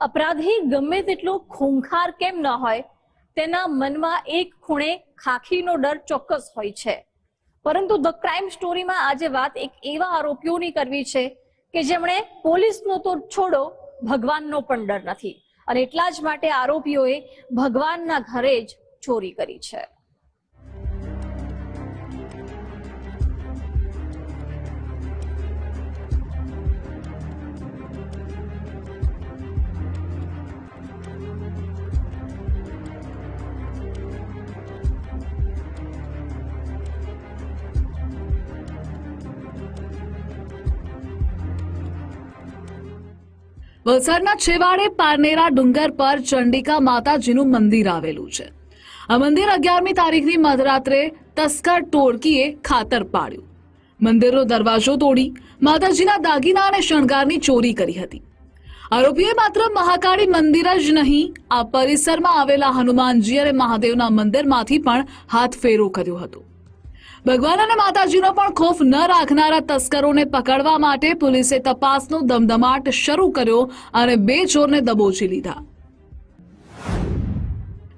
અપરાધી ગમે તેટલો ખૂંખાર કેમ ન હોય, તેના મનમાં એક ખૂણે ખાખીનો ડર ચોક્કસ હોય છે. પરંતુ ધ ક્રાઇમ સ્ટોરીમાં આજે વાત એક એવા આરોપીઓની કરવી છે કે જેમણે પોલીસનો તો છોડો, ભગવાનનો પણ ડર નથી. અને એટલા જ માટે આરોપીઓએ ભગવાનના ઘરે જ ચોરી કરી છે. વલસાડના છેવાડે પારનેરા ડુંગર પર ચંડિકા માતાજીનું મંદિર આવેલું છે. આ મંદિર અગિયારમી તારીખની મધરાત્રે તસ્કર ટોળકીએ ખાતર પાડ્યું. મંદિરનો દરવાજો તોડી માતાજીના દાગીના અને શણગારની ચોરી કરી હતી. આરોપીએ માત્ર મહાકાળી મંદિર જ નહીં, આ પરિસરમાં આવેલા હનુમાનજી અને મહાદેવના મંદિરમાંથી પણ હાથ ફેરો કર્યો હતો. ભગવાન અને માતાજીનો પણ ખોફ ન રાખનારા તસ્કરોને પકડવા માટે પોલીસે તપાસનો ધમધમાટ શરૂ કર્યો અને બે ચોરને દબોચી લીધા.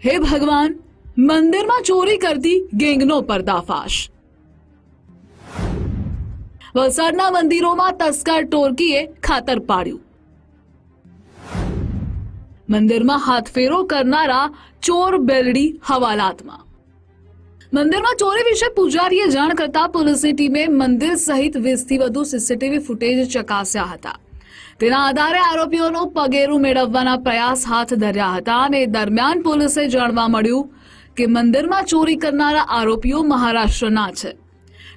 હે ભગવાન, મંદિરમાં ચોરી કરતી ગેંગનો પર્દાફાશ. વલસાડના મંદિરોમાં તસ્કર ટોળકીએ ખાતર પાડ્યું. મંદિરમાં હાથફેરો કરનારા ચોર બેલડી હવાલાતમાં. મંદિરમાં ચોરી વિશે પૂજારીએ જાણ કરતા પોલીસની ટીમે મંદિર સહિત વીસથી વધુ સીસીટીવી ફૂટેજ ચકાસ્યા હતા. તેના આધારે આરોપીઓનું પગેરું મેળવવાના પ્રયાસ હાથ ધર્યા હતા અને દરમિયાન પોલીસે જાણવા મળ્યું કે મંદિરમાં ચોરી કરનારા આરોપીઓ મહારાષ્ટ્રના છે.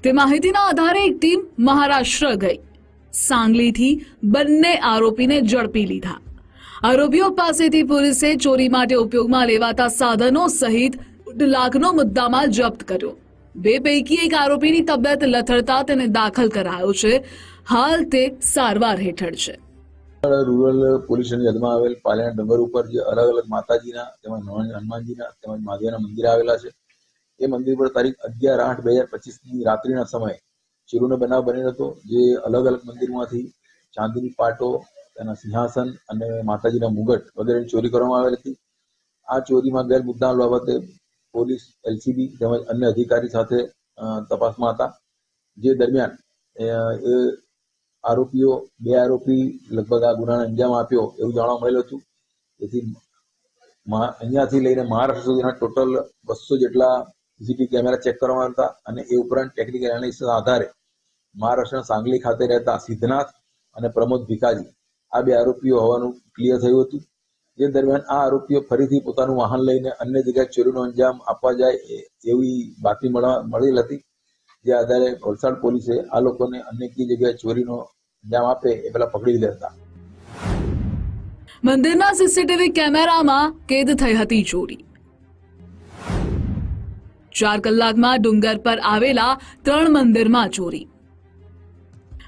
તે માહિતીના આધારે એક ટીમ મહારાષ્ટ્ર ગઈ. સાંગલીથી બંને આરોપીને ઝડપી લીધા. આરોપીઓ પાસેથી પોલીસે ચોરી માટે ઉપયોગમાં લેવાતા સાધનો સહિત દોઢ લાખનો મુદ્દામાલ જપ્ત કર્યો. બે પૈકી એક આરોપીની તબિયત લથડતા તેને દાખલ કરાયો છે. હાલ તે સારવાર હેઠળ છે. રૂરલ પોલીસ યાદમાં આવેલ પાલિયા ડુંગર ઉપર જે અલગ અલગ માતાજીના તેમજ હનુમાન- હનુમાનજીના તેમજ મહાદેવના મંદિર આવેલા છે. એ મંદિર પર તારીખ અગિયાર આઠ બે હજાર પચીસની રાત્રિના સમયે ચીરુનો બનાવ બનેલો હતો. જે અલગ અલગ મંદિરમાંથી ચાંદીની પાટો, તેના સિંહાસન અને માતાજીના મુગટ વગેરેની ચોરી કરવામાં આવેલ હતી. આ ચોરીમાં ગેર મુદ્દામાલ બાબતે પોલીસ, એલસીબી તેમજ અન્ય અધિકારી સાથે તપાસમાં હતા. જે દરમિયાન, એ આરોપીઓ, બે આરોપી લગભગ આ ગુનાને અંજામ આપ્યો એવું જાણવા મળેલું હતું. તેથી અહીંયાથી લઈને મહારાષ્ટ્ર સુધીના ટોટલ બસો જેટલા સીસીટીવી કેમેરા ચેક કરવામાં હતા અને એ ઉપરાંત ટેકનિકલ એનાલિસિસ આધારે મહારાષ્ટ્રના સાંગલી ખાતે રહેતા સિદ્ધનાથ અને પ્રમોદ ભીકાજી આ બે આરોપીઓ હોવાનું ક્લિયર થયું હતું. જે દરમિયાન આ આરોપીઓ ફરીથી પોતાનું વાહન લઈને અન્ય જગ્યાએ ચોરીનો અંજામ આપવા જાય એવી બાતમી મળેલ હતી. જે આધારે વલસાડ પોલીસે આ લોકોને અન્ય કઈ જગ્યાએ ચોરીનો અંજામ આપે એ પેલા પકડી લીધા હતા. મંદિરના સીસીટીવી કેમેરામાં કેદ થઈ હતી ચોરી. ચાર કલાકમાં ડુંગર પર આવેલા ત્રણ મંદિરમાં ચોરી.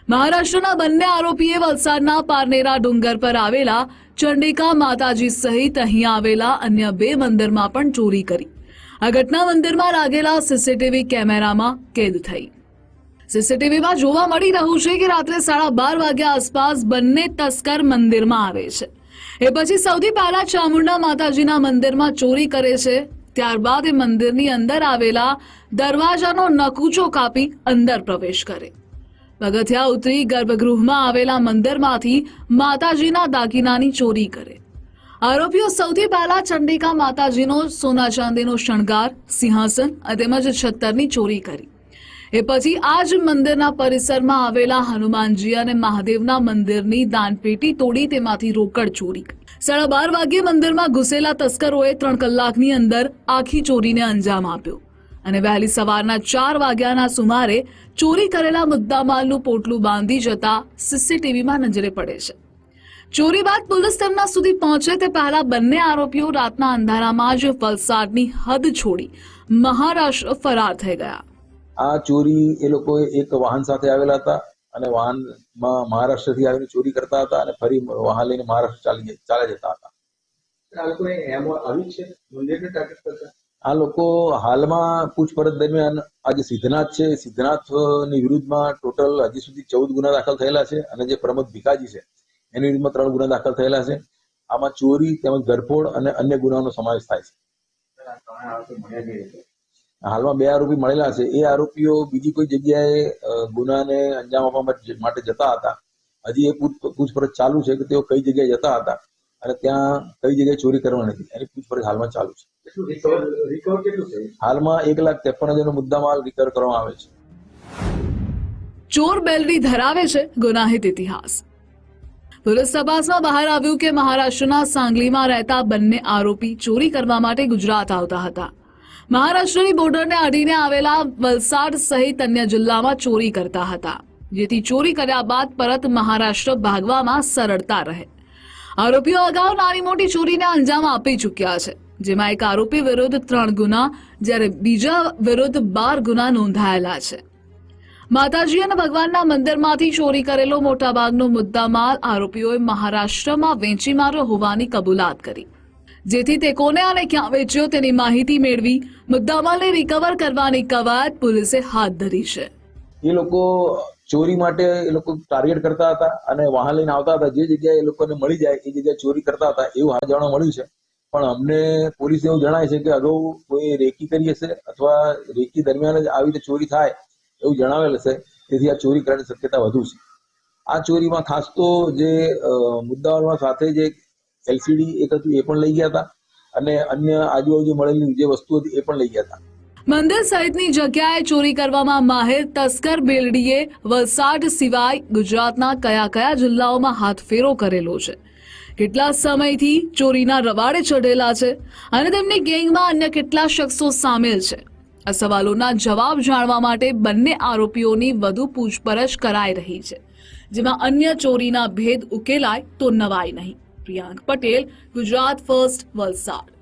મહારાષ્ટ્રના બંને આરોપીએ વલસાડના પારનેરા ડુંગર પર આવેલા ચંડિકા માતાજી સહિત અહીં આવેલા અન્ય બે મંદિરમાં પણ ચોરી કરી. આ ઘટના મંદિરમાં લાગેલા સીસીટીવી કેમેરામાં કેદ થઈ. સીસીટીવીમાં જોવા મળી રહ્યું છે કે રાત્રે સાડા બાર વાગ્યા આસપાસ બંને તસ્કર મંદિરમાં આવે છે. એ પછી સૌથી પહેલા ચામુંડા માતાજીના મંદિરમાં ચોરી કરે છે. ત્યારબાદ એ મંદિરની અંદર આવેલા દરવાજાનો નકુચો કાપી અંદર પ્રવેશ કરે. પગથિયા ઉતરી ગર્ભગૃહમાં આવેલા મંદિરમાંથી માતાજીના દાગીનાની ચોરી કરે. આરોપીઓ સૌથી પહેલા ચંડિકા માતાજીનો, સોના ચાંદીનો શણગાર, સિંહાસન તેમજ છત્તરની ચોરી કરી. એ પછી આ જ મંદિરના પરિસરમાં આવેલા હનુમાનજી અને મહાદેવના મંદિરની દાનપેટી તોડી તેમાંથી રોકડ ચોરી કરી. સાડા બાર વાગ્યે મંદિરમાં ઘૂસેલા તસ્કરોએ ત્રણ કલાકની અંદર આખી ચોરીને અંજામ આપ્યો. અને વહેલી સવારના ચાર વાગ્યાના સુમારે ચોરી કરેલા મુદ્દામાલનું પોટલું બાંધી જતા સીસીટીવીમાં નજરે પડે છે. ચોરી બાદ પોલીસ તેમના સુધી પહોંચે તે પહેલા બંને આરોપીઓ રાતના અંધારામાં જ વલસાડની હદ છોડી મહારાષ્ટ્ર ફરાર થઈ ગયા. આ ચોરી એ લોકો એક વાહન સાથે આવેલા હતા અને વાહનમાં મહારાષ્ટ્રથી આવીને ચોરી કરતા હતા અને ફરી વાહન લઈને મહારાષ્ટ્ર ચાલી ચાલે જતા હતા. આ લોકોને એમ આવી છે? ટાર્ગેટ કરતા? આ લોકો હાલમાં પૂછપરછ દરમિયાન આ સિદ્ધનાથ છે. સિદ્ધનાથ સિદ્ધનાથની વિરુદ્ધમાં ટોટલ હજી સુધી ચૌદ ગુના દાખલ થયેલા છે અને જે પ્રમોદ ભીકાજી છે, એની વિરુદ્ધમાં ત્રણ ગુના દાખલ થયેલા છે. આમાં ચોરી તેમજ ગરફોડ અને અન્ય ગુનાઓનો સમાવેશ થાય છે. હાલમાં બે આરોપી મળેલા છે. એ આરોપીઓ બીજી કોઈ જગ્યાએ ગુનાને અંજામ આપવા માટે- જતા હતા. હજી એ પૂછ- પૂછપરછ ચાલુ છે કે તેઓ કઈ જગ્યાએ જતા હતા. અને ત્યાં કઈ જગ્યાએ ચોરી કરવાની હતી એની પૂછપરછ હાલમાં ચાલુ છે. હાલમાં એક લાખ ત્રેપન હજારનો મુદ્દામાલ રિકવર કરવામાં આવે છે. ચોર બેલડી ધરાવે છે ગુનાહિત ઇતિહાસ. પોલીસ તપાસમાં બહાર આવ્યું કે મહારાષ્ટ્રના સાંગલીમાં રહેતા બંને આરોપી ચોરી કરવા માટે ગુજરાત આવતા હતા. મહારાષ્ટ્રની બોર્ડરને અડીને આવેલા વલસાડ સહિત અન્ય જિલ્લામાં ચોરી કરતા હતા જેથી ચોરી કર્યા બાદ પરત મહારાષ્ટ્ર ભાગવામાં સરળતા રહે. આરોપીઓ અગાઉ નાની મોટી ચોરીને અંજામ આપી ચૂક્યા છે, જેમાં એક આરોપી વિરુદ્ધ ત્રણ ગુના, જ્યારે બીજા વિરુદ્ધ બાર ગુના નોંધાયેલા છે. માતાજી અને ભગવાનના મંદિરમાંથી ચોરી કરેલો મોટાભાગનો મુદ્દામાલ આરોપીઓએ મહારાષ્ટ્રમાં વેચી માર્યો હોવાની કબૂલાત કરી. જેથી તે કોને અને ક્યાં વેચ્યો તેની માહિતી મેળવી મુદ્દામાલને રિકવર કરવાની કવાયત પોલીસે હાથ ધરી છે. એ લોકો ચોરી માટે એ લોકો ટાર્ગેટ કરતા હતા અને વાહન લઈને આવતા હતા. જે જગ્યાએ એ લોકોને મળી જાય, એ જગ્યાએ ચોરી કરતા હતા, એવું હાલ જાણવા મળ્યું છે. પણ અમને પોલીસ એવું જણાય છે કે અગાઉ કોઈ રેકી કરી હશે અથવા રેકી દરમિયાન જ આવી રીતે ચોરી થાય એવું જણાવેલ હશે, તેથી આ ચોરી કરવાની શક્યતા વધુ છે. આ ચોરીમાં ખાસ તો જે મુદ્દાઓમાં સાથે જે એલસીડી એક હતું એ પણ લઈ ગયા હતા અને અન્ય આજુબાજુ મળેલી જે વસ્તુ હતી એ પણ લઈ ગયા હતા. મંદિર સહિતની જગ્યાએ ચોરી કરવામાં માહિર તસ્કર બેલડીએ વલસાડ સિવાય ગુજરાતના કયા કયા જિલ્લાઓમાં હાથફેરો કરેલો છે? કેટલા સમયથી ચોરીના રવાડે ચઢેલા છે? અને તેમની ગેંગમાં અન્ય કેટલા શખ્સો સામેલ છે? આ સવાલોના જવાબ જાણવા માટે બંને આરોપીઓની વધુ પૂછપરછ કરાઈ રહી છે. જેમાં અન્ય ચોરીના ભેદ ઉકેલાય તો નવાય નહીં. પ્રિયાંક પટેલ, ગુજરાત ફર્સ્ટ, વલસાડ.